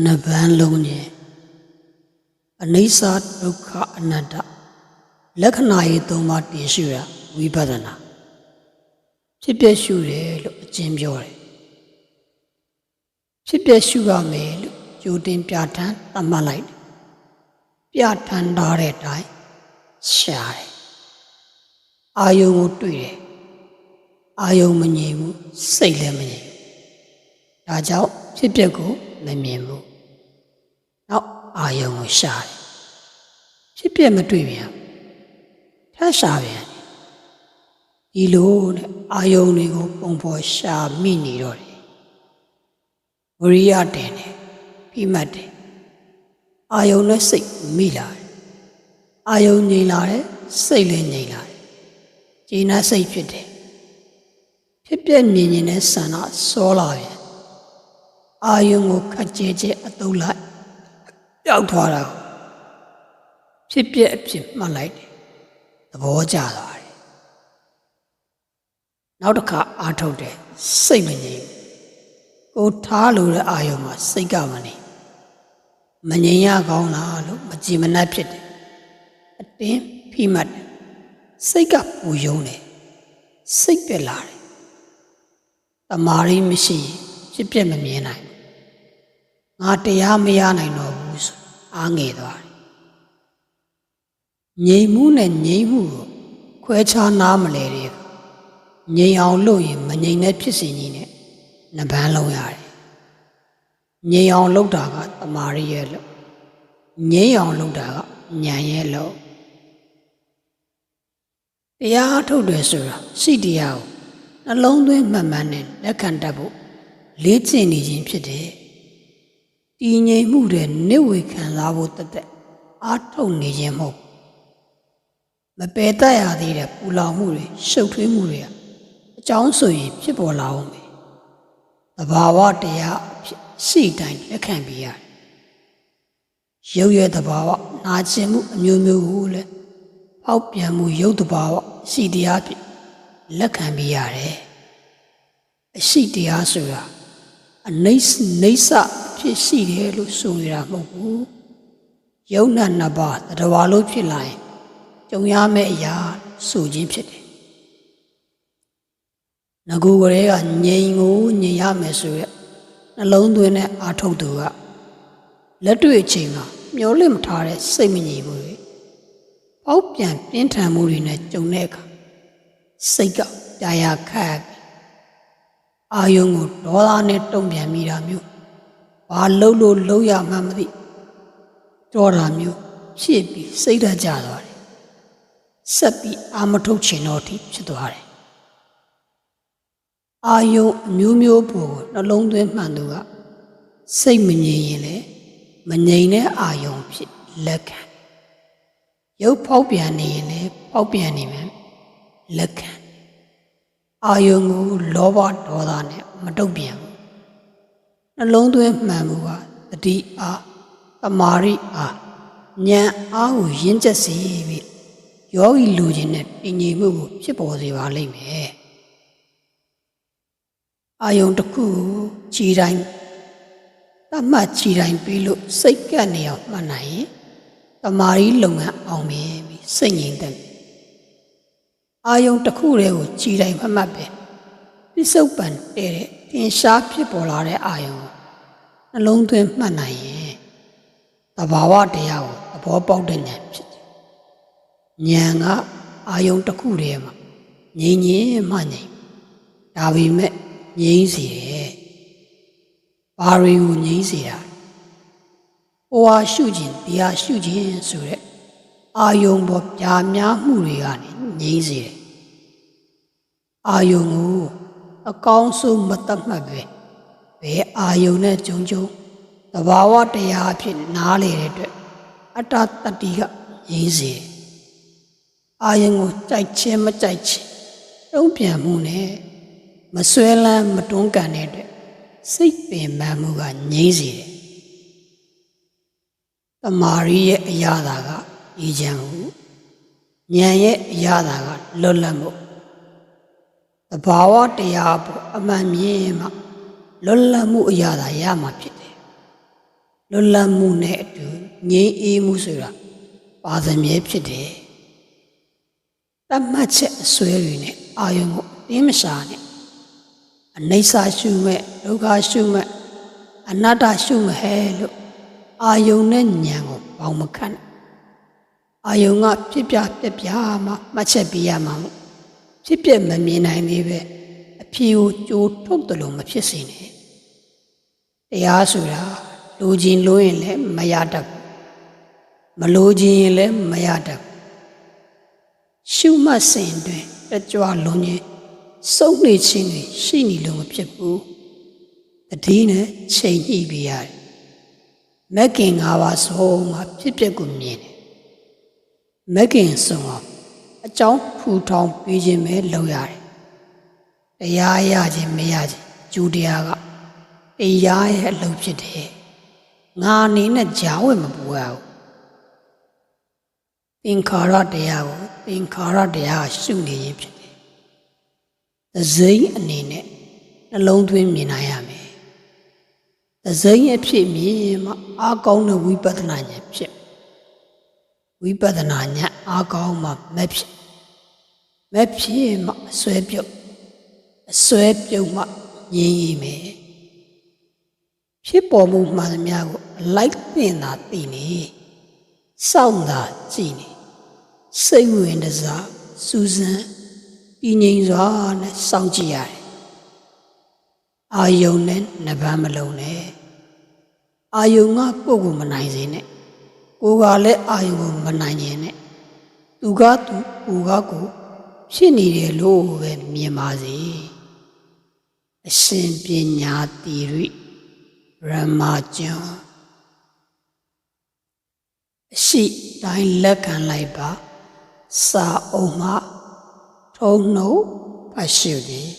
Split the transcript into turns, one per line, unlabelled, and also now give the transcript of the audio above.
နဗန်းလုံးခြင်းအနိစ္စဒုက္ခအနတ္တလက္ခဏာရေးသုံးပါးတင်ရှုရဝိပဿနာဖြစ်ပျက်ရှုတယ်လို့အကျဉ်းပြောတယ်ဖြစ်ပျက်ရှုရမယ်လို့ကြိုတင်ပြဋ္ဌာန်းသတ်မှတ်လိုက်တယ်ပြဋ္ဌာန်းထားတဲ့အတိုင်းရှားတယ်အာယုံကိုတွေ့တယ်အာယုံမငြိမ်ဘူးစိတ်လည်းမငြိမ်ဘူးဒါကြောင့်ဖြစ်ပျက်ကို မမြင်ဘူးနောက်အာယုံကိုရှာတယ်ဖြစ်ပျက်မတွေ့ပြန်ထပ်ရှာပြန်ဒီလိုနဲ့အာယုံတွေကိုပုံဖော်ရှာမိနေတော့တယ်ဝရိယတင်တယ်ပြီးမှတ်တယ်အာယုံနဲ့စိတ်မိလာတယ်အာယုံငြိမ်လာတယ်စိတ်လည်းငြိမ်လာတယ်ကျေနပ်စိတ်ဖြစ်တယ်ဖြစ်ပျက်မြင်ရင်တဲ့ဆန္ဒစောလာပြန် အာယုံကိုခက်ကြဲကြဲအတုံးလိုက်ပျောက်သွားတာကိုဖြစ်ပျက်အဖြစ်မှတ်လိုက်တယ်သဘောကျသွားတယ်နောက်တစ်ခါအာထုတ်တယ်စိတ်မငြိမ်ဘူးကိုထားလို့တဲ့အာယုံမှာစိတ်ကမနေမငြိမ်ရကောင်းလားလို့မကြည်မနှက်ဖြစ်တယ်အတင်းဖိမှတ်တယ်စိတ်ကပူယုံတယ်စိတ်ပြက်လာတယ်တမာရီမရှိရင်ဖြစ်ပျက်မမြင်နိုင်ဘူး ငါတရားမရနိုင်တော့ဘူးဆိုအားငယ်သွားတယ်ငြိမ်မှုနဲ့ငြိမ်မှုကိုခွဲခြားနားမလဲတဲ့ငြိမ်အောင်လုပ်ရင်မငြိမ်တဲ့ဖြစ်စဉ်ကြီးနဲ့နှပန်းလုံးရတယ်ငြိမ်အောင်လုပ်တာကတမာရီရဲ့လို့ငြိမ်အောင်လုပ်တာကဉာဏ်ရဲ့လို့တရားထုတ်တယ်ဆိုတာရှိတရားကိုနှလုံးသွင်းမှန်မှန်နဲ့လက်ခံတတ်ဖို့လေ့ကျင့်နေခြင်းဖြစ်တယ်။ တည်ငြိမ်မှုတွေနိဝေခံစားဖို့တသက်အားထုတ်နေခြင်းမဟုတ်ဘူးမပယ်တတ်ရသေးတဲ့ပူလောင်မှုတွေရှုပ်ထွေးမှုတွေကအကြောင်းဆိုရင်ဖြစ်ပေါ်လာအောင်ပဲ။သဘာဝတရားအဖြစ်ရှိတိုင်းလက်ခံပြီးရတယ်။ရုပ်ရဲ့သဘာဝနာကျင်မှုအမျိုးမျိုးကိုလည်းပေါက်ပြန်မှုရုပ်သဘာဝရှိတရားဖြစ်လက်ခံပြီးရတယ်။အရှိတရားဆိုတာအနိစ္စနိစ္စ ဖြစ်ရှိတယ်လို့ဆိုရတာမဟုတ်ဘူး။ယုံနာနှစ်ပါးတတဝါလို့ဖြစ်လာရင်ကြုံရမယ့်အရာဆိုခြင်းဖြစ်တယ်။ငကူကလေးကငြိမ်ကိုငြိမ်ရမယ်ဆိုရက်နှလုံးသွင်းတဲ့အာထုတ်သူကလက်တွေ့အချိန်မှာမျောလင့်မထားတဲ့စိတ်မငြိမ်မှုတွေပေါက်ပြန်ပြင်းထန်မှုတွေနဲ့ကြုံတဲ့အခါစိတ်ကကြာရခတ်အာယုံကိုဒေါသနဲ့တုံ့ပြန်မိတာမျိုး ဘာလှုပ်လို့လှုပ်ရမှမသိကြောတာမျိုးဖြစ်ပြီးစိတ်ဓာတ်ကျသွားတယ်ဆက်ပြီးအာမထုတ်ချင်တော့ထိဖြစ်သွားတယ်အာယုံအမျိုးမျိုးပေါ်ကိုနှလုံးသွင်းမှန်သူကစိတ်မငြိမ်ရင်လေမငြိမ်တဲ့အာယုံဖြစ်လက်ခံရုပ်ဖောက်ပြန်နေရင်လေဖောက်ပြန်နေမယ်လက်ခံအာယုံကိုလောဘဒေါသနဲ့မတုတ်ပြန်ဘူး နှလုံးသွင်းမှန်မှုကတတိအားတမာရိအားဉာဏ်အားကိုရင့်ကျက်စေပြီးယောဂီလူချင်းနဲ့တည်ငြိမ်မှုကိုဖြစ်ပေါ်စေပါလိမ့်မယ်အာယုံတစ်ခုကိုခြေတိုင်းတတ်မှတ်ခြေတိုင်းပြီးလို့စိတ်ကပ်နေအောင်မှတ်နိုင်ရင်တမာရီလုပ်ငန်းအောင်မြင်ပြီးစိတ်ငြိမ်သက်အာယုံတစ်ခုတည်းကိုခြေတိုင်းမှတ်မှတ်ပဲ ပစ္စုပန်တဲ့တဲ့သင်ရှားဖြစ်ပေါ်လာတဲ့အာယုံနှလုံးသွင်းမှတ်နိုင်ရင်တဘာဝတရားကိုသဘောပေါက်တဲ့ဉာဏ်ဖြစ်တယ်ဉာဏ်ကအာယုံတစ်ခုတည်းမှာငြိမ်ငြိမ်မှငြိမ်ဒါပေမဲ့ငြိမ်းစေတယ်။ဘာတွေကိုငြိမ်းစေတာ။ဟိုဟာရှုခြင်းတရားရှုခြင်းဆိုတဲ့အာယုံပေါ်ပြာများမှုတွေကနေငြိမ်းစေတယ်။အာယုံကို အကောင်းဆုံးမတတ်မှတ်ပဲဘယ်အာယုံနဲ့ကြုံကြုံသဘာဝတရားအဖြစ်နားလေတဲ့အတွက်အတ္တတတ္တိကငြိမ်းစေတယ်။အာယုံကိုကြိုက်ခြင်းမကြိုက်ခြင်းတုံ့ပြန်မှုနဲ့မဆွဲလန်းမတွန်းကန်တဲ့အတွက်စိတ်ပင်ပန်းမှုကငြိမ့်စေတယ်။တမာရီရဲ့အရာသာကအေးချမ်းမှုဉာဏ်ရဲ့အရာသာကလွတ်လပ်မှု တဘာဝတရားပေါ်အမှန်မြင်မှလွတ်လပ်မှုအရာသာရမှာဖြစ်တယ်လွတ်လပ်မှုနဲ့အတူငြိမ်းအေးမှုဆိုတာပါသမြဲဖြစ်တယ်တတ်မှတ်ချက်အစွဲတွေနဲ့အာယုံကိုအတင်းမရှာနဲ့အနိစ္စရှုမဲ့ဒုက္ခရှုမဲ့အနတ္တရှုမဲ့ဟဲလို့အာယုံနဲ့ဉာဏ်ကိုပေါင်းမခန့်နဲ့အာယုံကဖြစ်ပြပြက်ပြမှမှတ်ချက်ပေးရမှာမို့ ဖြစ်ပြမမြင်နိုင်သေးပဲအဖြေကိုကြိုးထုတ်တယ်လို့မဖြစ်စေနဲ့တရားဆိုတာလူချင်းလို့ရင်လည်းမရတတ်ဘူးမလို့ချင်းရင်လည်းမရတတ်ဘူးရှုမှတ်စဉ်တွင်တကြွလွန်ခြင်းစုံနေခြင်းတွေရှိနေလို့မဖြစ်ဘူးတတိနဲ့ချိန်ညှိပြရတယ်မက်ကင်၅ပါးဆုံးမှာဖြစ်ပျက်ကိုမြင်တယ်မက်ကင်ဆုံးအောင် အကြောင်းဖူထောင်ပေးခြင်းပဲလုပ်ရတယ်တရားရခြင်းမရခြင်းဂျူတရားကတရားရဲ့အလုပ်ဖြစ်တယ်ငါအနေနဲ့ကြားဝင်မပူရဘူးသင်္ခါရတရားကိုသင်္ခါရတရားရှုနေခြင်းဖြစ်တယ်သစိမ့်အနေနဲ့နှလုံးသွင်းမြင်နိုင်ရမယ်သစိမ့်ရဲ့ဖြစ်မြင်မှအာကောင်းတဲ့ဝိပဿနာဉာဏ်ဖြစ် ဝိပဿနာဉာဏ်အာကောင်းမှမဖြစ်မဖြစ်မှအစွဲပြုတ်အစွဲပြုတ်မှငြင်းရည်မယ်ဖြစ်ပေါ်မှုမှန်သမျှကိုအလိုက်တင်တာသိနေစောင့်တာကြည်နေစိတ်ဝင်တစားစူးစမ်းတည်ငြိမ်စွာနဲ့စောင့်ကြည့်ရတယ်အာယုံနဲ့နှပန်းမလုံးနဲ့အာယုံကကိုယ့်ကိုမနိုင်စေနဲ့ ကိုယ်ကလည်းအာယုံကိုမနိုင်ရင်နဲ့သူကသူကိုကကိုဖြစ်နေတယ်လို့ပဲမြင်ပါစေအရှင်ပညာတိရိရမကျွန်းအရှိတိုင်းလက်ခံလိုက်ပါစာအုံးမှထုံနှုတ်ဖတ်ရှုသည်